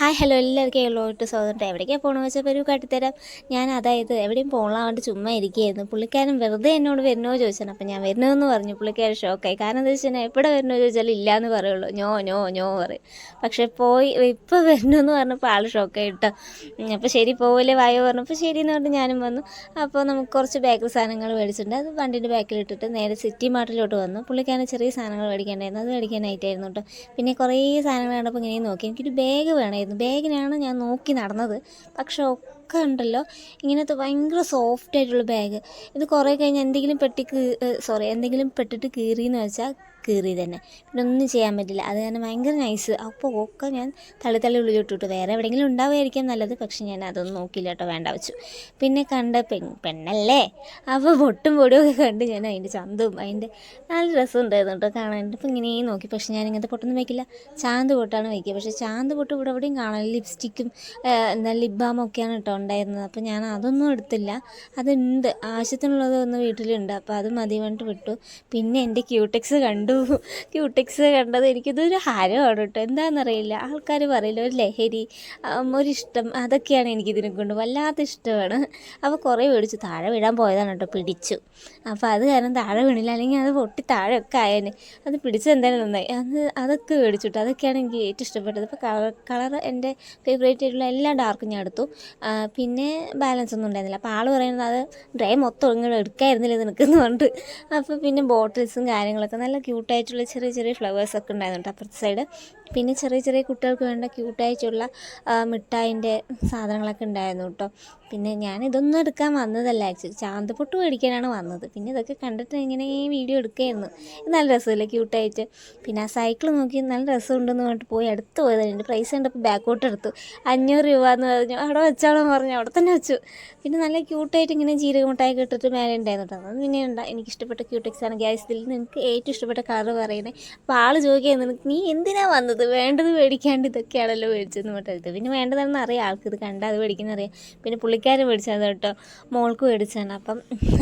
Hi hello എല്ലാവർക്കും എള്ളോട്ട് സ്വാഗതം. എവിടേക്കാണ് പോകണമെന്ന് വെച്ചാൽ ഒരു കാട്ടിത്തരാം. ഞാൻ അതായത് എവിടെയും പോകാണ്ട് ചുമ്മാ ഇരിക്കുകയായിരുന്നു. പുള്ളിക്കാരൻ വെറുതെ എന്നോട് വരണോ ചോദിച്ചാൽ അപ്പം ഞാൻ വരണമെന്ന് പറഞ്ഞു. പുള്ളിക്കാരൻ ഷോക്കായി കാരണം എന്താ വെച്ചാൽ എവിടെ വരണോ ചോദിച്ചാൽ ഇല്ല എന്ന് പറയുള്ളൂ. ഞോ ഞോ ഞോ പറയും. പക്ഷെ പോയി ഇപ്പോൾ വരണമെന്ന് പറഞ്ഞപ്പോൾ ആൾ ഷോക്കായി അപ്പോൾ ശരി പോവില്ലേ വായോ പറഞ്ഞപ്പോൾ ശരി എന്ന് ഞാനും വന്നു. അപ്പോൾ നമുക്ക് കുറച്ച് ബേക്കറി സാധനങ്ങൾ മേടിച്ചിട്ടുണ്ട്. അത് വണ്ടിന്റെ ബാക്കിൽ ഇട്ടിട്ട് നേരെ സിറ്റി മാർട്ടിലോട്ട് വന്നു. പുള്ളിക്കാരൻ ചെറിയ സാധനങ്ങൾ മേടിക്കേണ്ടായിരുന്നു അത് മേടിക്കാനായിട്ടായിരുന്നു കേട്ടോ പിന്നെ കുറേ സാധനങ്ങൾ കണ്ടപ്പോൾ ഇങ്ങനെ നോക്കി. എനിക്കൊരു ബാഗ് വേണമായിരുന്നു. ബാഗിനാണ് ഞാൻ നോക്കി നടന്നത്. പക്ഷെ ഒക്കെ ഉണ്ടല്ലോ. ഇങ്ങനത്തെ ഭയങ്കര സോഫ്റ്റ് ആയിട്ടുള്ള ബാഗ് ഇത് കുറേ കഴിഞ്ഞ് എന്തെങ്കിലും പെട്ടി സോറി എന്തെങ്കിലും പെട്ടിട്ട് കീറി എന്ന് വെച്ചാൽ കീറി തന്നെ. പിന്നെ ഒന്നും ചെയ്യാൻ പറ്റില്ല. അത് തന്നെ ഭയങ്കര നൈസ് അപ്പോൾ ഒക്കെ ഞാൻ തള്ളി തള്ളി ഉള്ളിലിട്ടിട്ടു വേറെ എവിടെയെങ്കിലും ഉണ്ടാവുമായിരിക്കാം നല്ലത്. പക്ഷെ ഞാൻ അതൊന്നും നോക്കില്ല കേട്ടോ. വേണ്ട വെച്ചു. പിന്നെ കണ്ട പെൺ പെണ്ണല്ലേ? അപ്പോൾ പൊട്ടും പൊടിയും ഒക്കെ കണ്ട് ഞാൻ അതിന്റെ ചന്തവും അതിന്റെ നല്ല രസം ഉണ്ടായിരുന്നു കേട്ടോ കാണാൻ. അപ്പോൾ ഇങ്ങനെ നോക്കി. പക്ഷെ ഞാൻ ഇങ്ങനത്തെ പൊട്ടൊന്നും വയ്ക്കില്ല ചാന്ത് പൊട്ടാണ് വയ്ക്കുക പക്ഷേ ചാന്ത് പൊട്ട് ഇവിടെ എവിടെയും കാണാൻ. ലിപ്സ്റ്റിക്കും എന്താ ലിപ് ബാമും ഒക്കെയാണ് കേട്ടോ ഉണ്ടായിരുന്നത്. അപ്പോൾ ഞാൻ അതൊന്നും എടുത്തില്ല. അതുണ്ട്. ആവശ്യത്തിനുള്ളത് ഒന്ന് വീട്ടിലുണ്ട്. അപ്പോൾ അത് മതി പറഞ്ഞിട്ട് വിട്ടു. പിന്നെ എന്റെ ക്യൂടെക്സ് കണ്ടു. ക്യൂടെക്സ് കണ്ടത് എനിക്കിതൊരു ഹരമാണ് കേട്ടോ. എന്താണെന്നറിയില്ല. ആൾക്കാർ പറയില്ല ഒരു ലഹരി ഒരിഷ്ടം അതൊക്കെയാണ് എനിക്കിതിനെ കൊണ്ട് വല്ലാത്ത ഇഷ്ടമാണ്. അപ്പോൾ കുറേ മേടിച്ചു. താഴെ വീഴാൻ പോയതാണ് കേട്ടോ. പിടിച്ചു. അപ്പോൾ അത് കാരണം താഴെ വീണില്ല. അല്ലെങ്കിൽ അത് പൊട്ടി താഴെ ഒക്കെ അത് പിടിച്ചത് എന്തായാലും നന്നായി. അത് അതൊക്കെ മേടിച്ചിട്ട് അതൊക്കെയാണ് എനിക്ക് ഏറ്റവും ഇഷ്ടപ്പെട്ടത്. ഇപ്പോൾ കളർ എന്റെ ഫേവറേറ്റ് ആയിട്ടുള്ള എല്ലാ ഡാർക്കും ഞാൻ എടുത്തു. പിന്നെ ബാലൻസ് ഒന്നും ഉണ്ടായിരുന്നില്ല. അപ്പോൾ ആൾ പറയുന്നത് അത് ഡ്രൈ മൊത്തം ഇങ്ങോട്ട് എടുക്കായിരുന്നില്ല നിനക്കെന്ന് പറഞ്ഞിട്ട്. അപ്പോൾ പിന്നെ ബോട്ടിൽസും കാര്യങ്ങളൊക്കെ നല്ല ക്യൂട്ടായിട്ടുള്ള ചെറിയ ചെറിയ ഫ്ലവേഴ്സ് ഒക്കെ ഉണ്ടായിരുന്നു അപ്പുറത്തെ സൈഡ് പിന്നെ ചെറിയ ചെറിയ കുട്ടികൾക്ക് വേണ്ട ക്യൂട്ടായിട്ടുള്ള മിഠായിന്റെ സാധനങ്ങളൊക്കെ ഉണ്ടായിരുന്നു കേട്ടോ. പിന്നെ ഞാൻ ഇതൊന്നും എടുക്കാൻ വന്നതല്ല. ആക്ച്വലി ചാന്തപ്പൊട്ട് മേടിക്കാനാണ് വന്നത്. പിന്നെ ഇതൊക്കെ കണ്ടിട്ട് ഇങ്ങനെ വീഡിയോ എടുക്കുകയായിരുന്നു നല്ല രസമല്ലേ ക്യൂട്ടായിട്ട് പിന്നെ ആ സൈക്കിൾ നോക്കി നല്ല രസമുണ്ടെന്ന് പറഞ്ഞിട്ട് പോയി അടുത്ത് പോയത്. എന്റെ പ്രൈസ് കണ്ടപ്പോൾ ബാക്കോട്ട് എടുത്തു. അഞ്ഞൂറ് രൂപ എന്ന് പറഞ്ഞു. അവിടെ വെച്ചോളാൻ പറഞ്ഞു അവിടെ തന്നെ വെച്ചു. പിന്നെ നല്ല ക്യൂട്ടായിട്ട് ഇങ്ങനെ ജീരക മിഠായി കിട്ടിട്ട് മേലെ ഉണ്ടായിരുന്നു അത് പിന്നെ ഉണ്ട എനിക്ക് ഇഷ്ടപ്പെട്ട ക്യൂട്ടിക്സ് ആണ്. ഗ്യാസ് ഇതിൽ നിനക്ക് ഏറ്റവും ഇഷ്ടപ്പെട്ട കളർ പറയണേ അപ്പോൾ ആൾ ചോദിക്കുന്നത് നിനക്ക് നീ എന്തിനാ വന്നത്? വേണ്ടത് മേടിക്കാണ്ട് ഇതൊക്കെയാണല്ലോ മേടിച്ചതെന്ന് പറഞ്ഞത് പിന്നെ വേണ്ടതെന്ന് അറിയാം ആൾക്ക് ഇത് കണ്ടാൽ അത് മേടിക്കുന്ന അറിയാം. പിന്നെ പുള്ളിക്കാരൻ മേടിച്ചത് കേട്ടോ മോൾക്ക് മേടിച്ചാണ് അപ്പം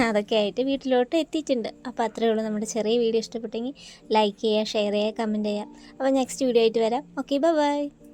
അതൊക്കെ ആയിട്ട് വീട്ടിലോട്ട് എത്തിയിട്ടുണ്ട്. അപ്പോൾ അത്രയേ ഉള്ളൂ നമ്മുടെ ചെറിയ വീഡിയോ. ഇഷ്ടപ്പെട്ടെങ്കിൽ ലൈക്ക് ചെയ്യുക ഷെയർ ചെയ്യുക കമന്റ് ചെയ്യുക. അപ്പോൾ നെക്സ്റ്റ് വീഡിയോ ആയിട്ട് വരാം. Okay bye bye